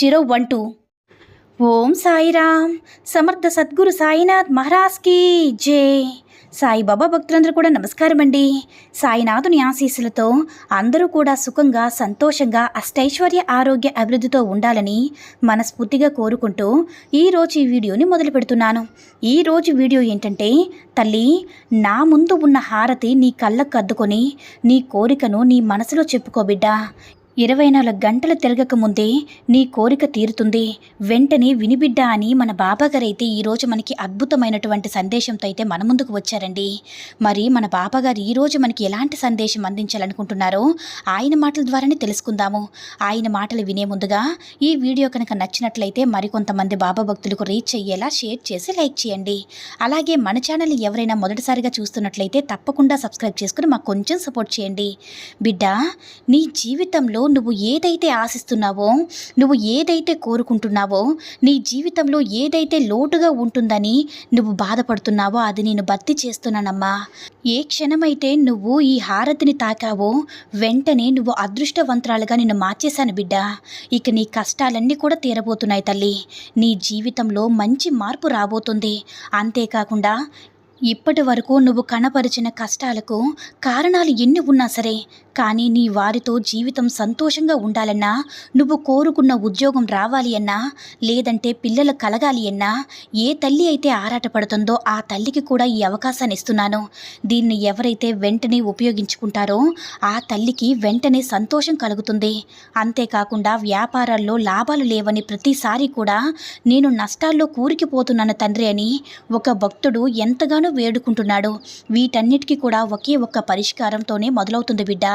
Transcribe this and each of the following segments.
zero one two. Om Sairam. Samartha Sadguru Sainath మహారాజ్కి జై. సాయిబాబా భక్తులందరూ కూడా నమస్కారం అండి సాయినాథుని ఆశీస్సులతో అందరూ కూడా సుఖంగా సంతోషంగా అష్టైశ్వర్య ఆరోగ్య అభివృద్ధితో ఉండాలని మనస్ఫూర్తిగా కోరుకుంటూ ఈరోజు ఈ వీడియోని మొదలు పెడుతున్నాను. ఈరోజు వీడియో ఏంటంటే తల్లి నా ముందు ఉన్న హారతి నీ కళ్ళకు అద్దుకొని నీ కోరికను నీ మనసులో చెప్పుకో బిడ్డా. ఇరవై నాలుగు గంటలు తిరగక ముందే నీ కోరిక తీరుతుంది. వెంటనే వినిబిడ్డ అని మన బాబాగారైతే ఈరోజు మనకి అద్భుతమైనటువంటి సందేశంతో అయితే మన ముందుకు వచ్చారండి. మరి మన బాబాగారు ఈరోజు మనకి ఎలాంటి సందేశం అందించాలనుకుంటున్నారో ఆయన మాటల ద్వారానే తెలుసుకుందాము. ఆయన మాటలు వినే ముందుగా ఈ వీడియో కనుక నచ్చినట్లయితే మరికొంతమంది బాబా భక్తులకు రీచ్ అయ్యేలా షేర్ చేసి లైక్ చేయండి. అలాగే మన ఛానల్ ఎవరైనా మొదటిసారిగా చూస్తున్నట్లయితే తప్పకుండా సబ్స్క్రైబ్ చేసుకుని మాకు కొంచెం సపోర్ట్ చేయండి. బిడ్డ నీ జీవితంలో నువ్వు ఏదైతే ఆశిస్తున్నావో నువ్వు ఏదైతే కోరుకుంటున్నావో నీ జీవితంలో ఏదైతే లోటుగా ఉంటుందని నువ్వు బాధపడుతున్నావో అది నేను భర్తీ చేస్తున్నానమ్మా. ఏ క్షణమైతే నువ్వు ఈ హారతిని తాకావో వెంటనే నువ్వు అదృష్టవంతరాలుగా నిన్ను మార్చేశాను బిడ్డ. ఇక నీ కష్టాలన్నీ కూడా తీరబోతున్నాయి తల్లి. నీ జీవితంలో మంచి మార్పు రాబోతుంది. అంతేకాకుండా ఇప్పటి వరకు నువ్వు కనపరిచిన కష్టాలకు కారణాలు ఎన్ని ఉన్నా సరే కానీ నీ వారితో జీవితం సంతోషంగా ఉండాలన్నా నువ్వు కోరుకున్న ఉద్యోగం రావాలి అన్నా లేదంటే పిల్లలు కలగాలి అన్నా ఏ తల్లి అయితే ఆరాటపడుతుందో ఆ తల్లికి కూడా ఈ అవకాశాన్ని ఇస్తున్నాను. దీన్ని ఎవరైతే వెంటనే ఉపయోగించుకుంటారో ఆ తల్లికి వెంటనే సంతోషం కలుగుతుంది. అంతేకాకుండా వ్యాపారాల్లో లాభాలు లేవని ప్రతిసారి కూడా నేను నష్టాల్లో కూరికిపోతున్నాను తండ్రి అని ఒక భక్తుడు ఎంతగానో వేడుకుంటున్నాడు. వీటన్నిటికీ కూడా ఒకే ఒక్క పరిష్కారంతోనే మొదలవుతుంది బిడ్డ.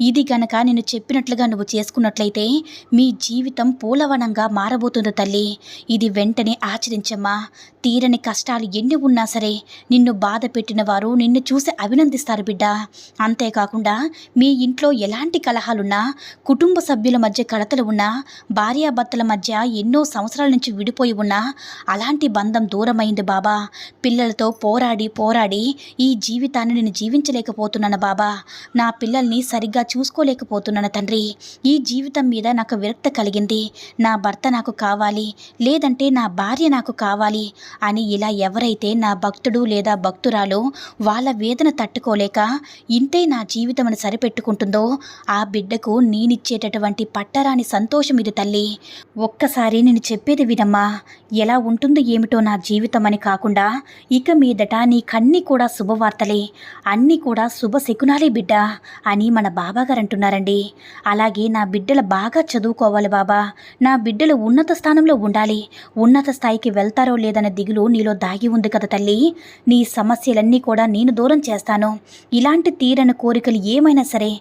ఇది గనక నేను చెప్పినట్లుగా నువ్వు చేసుకున్నట్లయితే మీ జీవితం పూలవనంగా మారబోతుంది తల్లి. ఇది వెంటనే ఆచరించమ్మా. తీరని కష్టాలు ఎన్ని ఉన్నా సరే నిన్ను బాధ పెట్టిన వారు నిన్ను చూసి అభినందిస్తారు బిడ్డ. అంతేకాకుండా మీ ఇంట్లో ఎలాంటి కలహాలున్నా కుటుంబ సభ్యుల మధ్య కలతలు ఉన్నా భార్యాభర్తల మధ్య ఎన్నో సంవత్సరాల నుంచి విడిపోయి ఉన్నా అలాంటి బంధం దూరమైంది బాబా. పిల్లలతో పోరాడి పోరాడి ఈ జీవితాన్ని నేను జీవించలేకపోతున్నాను బాబా. నా పిల్లల్ని సరిగ్గా చూసుకోలేకపోతున్నాను తండ్రి. ఈ జీవితం మీద నాకు విరక్త కలిగింది. నా భర్త నాకు కావాలి లేదంటే నా భార్య నాకు కావాలి అని ఇలా ఎవరైతే నా భక్తుడు లేదా భక్తురాలు వాళ్ళ వేదన తట్టుకోలేక ఇంతే నా జీవితం అని సరిపెట్టుకుంటుందో ఆ బిడ్డకు నేనిచ్చేటటువంటి పట్టరాని సంతోషం ఇది తల్లి. ఒక్కసారి నేను చెప్పేది వినమ్మా. ఎలా ఉంటుందో ఏమిటో నా జీవితం అని కాకుండా ఇక మీదట నీకన్నీ కూడా శుభవార్తలే అన్నీ కూడా శుభ శకునాలే బిడ్డ అని మన బాబాగారు అంటున్నారండి. అలాగే నా బిడ్డలు బాగా చదువుకోవాలి బాబా. నా బిడ్డలు ఉన్నత స్థానంలో ఉండాలి. ఉన్నత స్థాయికి వెళ్తారో లేదన్న దిగులు నీలో దాగి ఉంది కదా తల్లి. నీ సమస్యలన్నీ కూడా నేను దూరం చేస్తాను. ఇలాంటి తీరని కోరికలు ఏమైనా సరే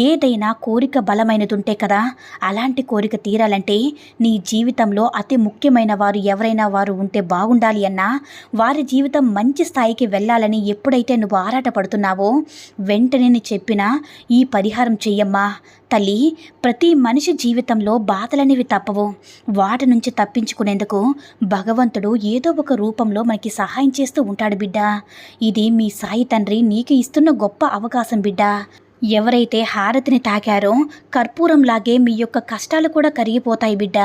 ఏదైనా కోరిక బలమైనది ఉంటే కదా అలాంటి కోరిక తీరాలంటే నీ జీవితంలో అతి ముఖ్యమైన వారు ఎవరైనా వారు ఉంటే బాగుండాలి అన్నా వారి జీవితం మంచి స్థాయి స్థాయికి వెళ్ళాలని ఎప్పుడైతే నువ్వు ఆరాటపడుతున్నావో వెంటనే నేను చెప్పిన ఈ పరిహారం చెయ్యమ్మా. తల్లి ప్రతి మనిషి జీవితంలో బాధలనేవి తప్పవు. వాటి నుంచి తప్పించుకునేందుకు భగవంతుడు ఏదో ఒక రూపంలో మనకి సహాయం చేస్తూ ఉంటాడు బిడ్డ. ఇది మీ సాయి తండ్రి నీకు ఇస్తున్న గొప్ప అవకాశం బిడ్డ. ఎవరైతే హారతిని తాకారో కర్పూరంలాగే మీ యొక్క కష్టాలు కూడా కరిగిపోతాయి బిడ్డ.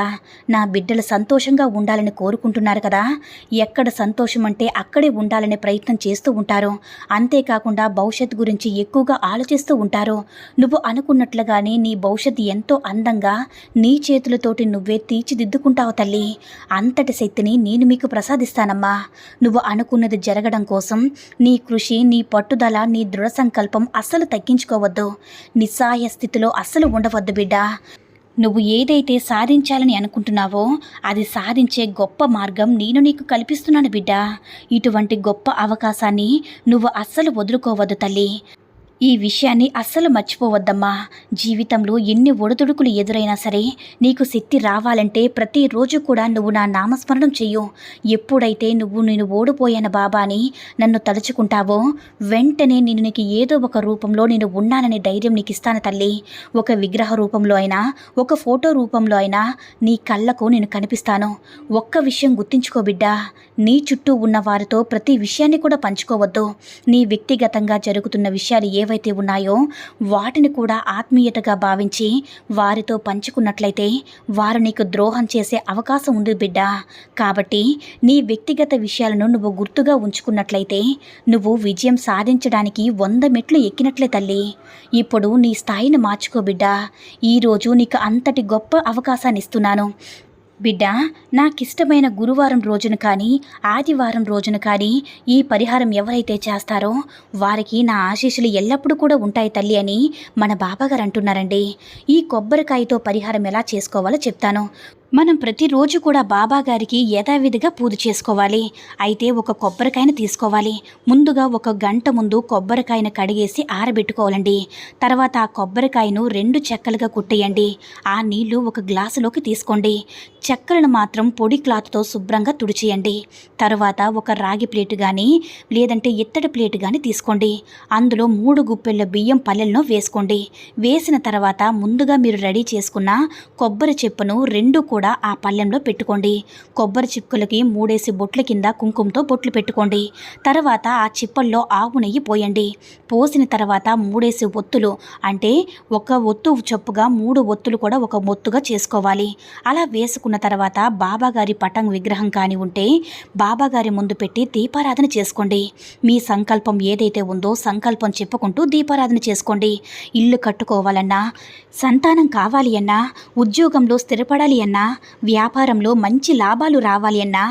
నా బిడ్డలు సంతోషంగా ఉండాలని కోరుకుంటున్నారు కదా. ఎక్కడ సంతోషం అంటే అక్కడే ఉండాలనే ప్రయత్నం చేస్తూ ఉంటారు అంతేకాకుండా భవిష్యత్ గురించి ఎక్కువగా ఆలోచిస్తూ ఉంటారు. నువ్వు అనుకున్నట్లుగానే నీ భవిష్యత్ ఎంతో అందంగా నీ చేతులతోటి నువ్వే తీర్చిదిద్దుకుంటావు తల్లి. అంతటి శక్తిని నేను మీకు ప్రసాదిస్తానమ్మా. నువ్వు అనుకున్నది జరగడం కోసం నీ కృషి నీ పట్టుదల నీ దృఢ సంకల్పం అస్సలు తగ్గించుకోవద్దు నిస్సాయ స్థితిలో అస్సలు ఉండవద్దు బిడ్డ. నువ్వు ఏదైతే సాధించాలని అనుకుంటున్నావో అది సాధించే గొప్ప మార్గం నేను నీకు కల్పిస్తున్నాను బిడ్డ. ఇటువంటి గొప్ప అవకాశాన్ని నువ్వు అస్సలు వదులుకోవద్దు తల్లి. ఈ విషయాన్ని అస్సలు మర్చిపోవద్దమ్మా. జీవితంలో ఎన్ని ఒడిదుడుకులు ఎదురైనా సరే నీకు శక్తి రావాలంటే ప్రతిరోజు కూడా నువ్వు నా నామస్మరణం చెయ్యు. ఎప్పుడైతే నువ్వు నేను ఓడిపోయాను బాబా అని నన్ను తలుచుకుంటావో వెంటనే నేను నీకు ఏదో ఒక రూపంలో నేను ఉన్నాననే ధైర్యం నీకు ఇస్తాను తల్లి. ఒక విగ్రహ రూపంలో అయినా ఒక ఫోటో రూపంలో అయినా నీ కళ్ళకు నేను కనిపిస్తాను. ఒక్క విషయం గుర్తించుకో బిడ్డా నీ చుట్టూ ఉన్న వారితో ప్రతి విషయాన్ని కూడా పంచుకోవద్దు. నీ వ్యక్తిగతంగా జరుగుతున్న విషయాలు ఏవైతే ఉన్నాయో వాటిని కూడా ఆత్మీయతగా భావించి వారితో పంచుకున్నట్లయితే వారు నీకు ద్రోహం చేసే అవకాశం ఉంది బిడ్డ. కాబట్టి నీ వ్యక్తిగత విషయాలను నువ్వు గుర్తుగా ఉంచుకున్నట్లయితే నువ్వు విజయం సాధించడానికి వంద మెట్లు ఎక్కినట్లే తల్లి. ఇప్పుడు నీ స్థాయిని మార్చుకో బిడ్డ. ఈరోజు నీకు అంతటి గొప్ప అవకాశాన్ని ఇస్తున్నాను. బిడ్డ నాకిష్టమైన గురువారం రోజున కానీ ఆదివారం రోజున కానీ ఈ పరిహారం ఎవరైతే చేస్తారో వారికి నా ఆశీస్సులు ఎల్లప్పుడూ కూడా ఉంటాయి తల్లి అని మన బాబాగారు అంటున్నారండి. ఈ కొబ్బరికాయతో పరిహారం ఎలా చేసుకోవాలో చెప్తాను. మనం ప్రతిరోజు కూడా బాబా గారికి యథావిధిగా పూజ చేసుకోవాలి. అయితే ఒక కొబ్బరికాయను తీసుకోవాలి. ముందుగా ఒక గంట ముందు కొబ్బరికాయను కడిగేసి ఆరబెట్టుకోవాలండి. తర్వాత ఆ కొబ్బరికాయను రెండు చెక్కలుగా కుట్టేయండి. ఆ నీళ్ళు ఒక గ్లాసులోకి తీసుకోండి. చెక్కలను మాత్రం పొడి క్లాత్తో శుభ్రంగా తుడిచేయండి. తర్వాత ఒక రాగి ప్లేట్ కానీ లేదంటే ఇత్తడి ప్లేట్ కానీ తీసుకోండి. అందులో మూడు గుప్పెళ్ళ బియ్యం పల్లెలను వేసుకోండి. వేసిన తర్వాత ముందుగా మీరు రెడీ చేసుకున్న కొబ్బరి చెప్పును రెండు కూడా ఆ పళ్ళెంలో పెట్టుకోండి. కొబ్బరి చిప్పులకి మూడేసి బొట్ల కింద కుంకుమతో బొట్లు పెట్టుకోండి. తర్వాత ఆ చిప్పల్లో ఆవు నెయ్యి పోయండి. పోసిన తర్వాత మూడేసి ఒత్తులు అంటే ఒక ఒత్తు చొప్పుగా మూడు ఒత్తులు కూడా ఒక మొత్తుగా చేసుకోవాలి. అలా వేసుకున్న తర్వాత బాబాగారి పటం విగ్రహం కాని ఉంటే బాబాగారి ముందు పెట్టి దీపారాధన చేసుకోండి. మీ సంకల్పం ఏదైతే ఉందో సంకల్పం చెప్పుకుంటూ దీపారాధన చేసుకోండి. ఇల్లు కట్టుకోవాలన్నా సంతానం కావాలి అన్నా ఉద్యోగంలో స్థిరపడాలి అన్నా వ్యాపారంలో మంచి లాభాలు రావాలి అన్నా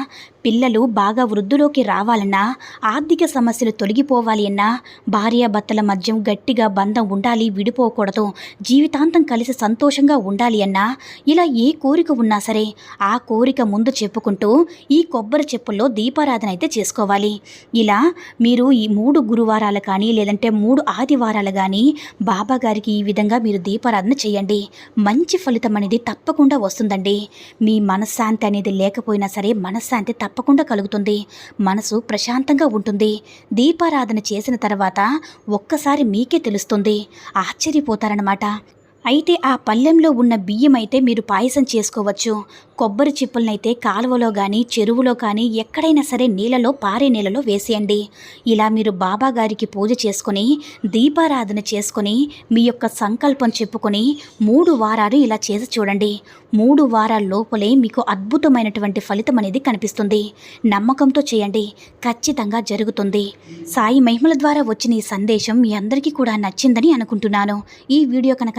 పిల్లలు బాగా వృద్ధిలోకి రావాలన్నా ఆర్థిక సమస్యలు తొలగిపోవాలి అన్నా భార్యాభర్తల మధ్య గట్టిగా బంధం ఉండాలి విడిపోకూడదు జీవితాంతం కలిసి సంతోషంగా ఉండాలి అన్నా ఇలా ఏ కోరిక ఉన్నా సరే ఆ కోరిక ముందు చెప్పుకుంటూ ఈ కొబ్బరి చెప్పుల్లో దీపారాధన అయితే చేసుకోవాలి. ఇలా మీరు ఈ మూడు గురువారాలు కానీ లేదంటే మూడు ఆదివారాలు కానీ బాబా గారికి ఈ విధంగా మీరు దీపారాధన చేయండి. మంచి ఫలితం అనేది తప్పకుండా వస్తుందండి. మీ మనశ్శాంతి అనేది లేకపోయినా సరే మనశ్శాంతి తప్ప తప్పకుండా కలుగుతుంది. మనసు ప్రశాంతంగా ఉంటుంది. దీపారాధన చేసిన తర్వాత ఒక్కసారి మీకే తెలుస్తుంది. ఆశ్చర్యపోతారనమాట అయితే ఆ పళ్ళెంలో ఉన్న బియ్యం అయితే మీరు పాయసం చేసుకోవచ్చు. కొబ్బరి చిప్పలనైతే కాలువలో కానీ చెరువులో కానీ ఎక్కడైనా సరే నీళ్ళలో పారే నీళ్ళలో వేసేయండి. ఇలా మీరు బాబా గారికి పూజ చేసుకొని దీపారాధన చేసుకొని మీ యొక్క సంకల్పం చెప్పుకొని మూడు వారాలు ఇలా చేసి చూడండి. మూడు వారాల లోపలే మీకు అద్భుతమైనటువంటి ఫలితం అనేది కనిపిస్తుంది. నమ్మకంతో చేయండి. ఖచ్చితంగా జరుగుతుంది. సాయి మహిమల ద్వారా వచ్చిన ఈ సందేశం మీ అందరికీ కూడా నచ్చిందని అనుకుంటున్నాను. ఈ వీడియో కనుక